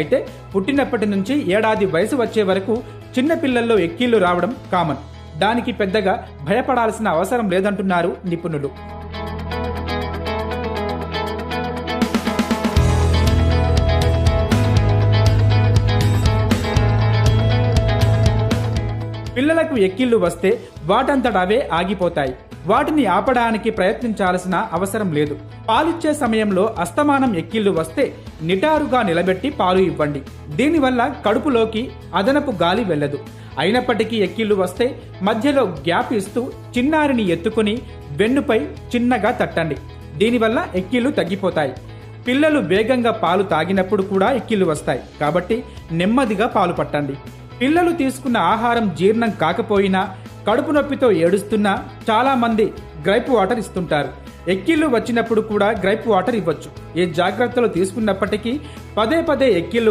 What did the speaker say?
అయితే పుట్టినప్పటి నుంచి ఏడాది వయసు వచ్చే వరకు చిన్నపిల్లల్లో ఎక్కీళ్ళు రావడం కామన్. దానికి పెద్దగా భయపడాల్సిన అవసరం లేదంటున్నారు నిపుణులు. పిల్లలకు ఎక్కిళ్ళు వస్తే వాటంతట అవే ఆగిపోతాయి. వాటిని ఆపడానికి ప్రయత్నించాల్సిన అవసరం లేదు. పాలిచ్చే సమయంలో అస్తమానం ఎక్కిళ్ళు వస్తే నిటారుగా నిలబెట్టి పాలు ఇవ్వండి. దీనివల్ల కడుపులోకి అదనపు గాలి వెళ్ళదు. అయినప్పటికీ ఎక్కిళ్ళు వస్తే మధ్యలో గ్యాప్ ఇస్తూ చిన్నారిని ఎత్తుకుని వెన్నుపై చిన్నగా తట్టండి. దీనివల్ల ఎక్కిళ్ళు తగ్గిపోతాయి. పిల్లలు వేగంగా పాలు తాగినప్పుడు కూడా ఎక్కిళ్ళు వస్తాయి. కాబట్టి నెమ్మదిగా పాలు పట్టండి. పిల్లలు తీసుకున్న ఆహారం జీర్ణం కాకపోయినా కడుపు నొప్పితో ఏడుస్తున్నా చాలా మంది గ్రైప్ వాటర్ ఇస్తుంటారు. ఎక్కిళ్ళు వచ్చినప్పుడు కూడా గ్రైప్ వాటర్ ఇవ్వచ్చు. ఏ జాగ్రత్తలు తీసుకున్నప్పటికీ పదే పదే ఎక్కిళ్ళు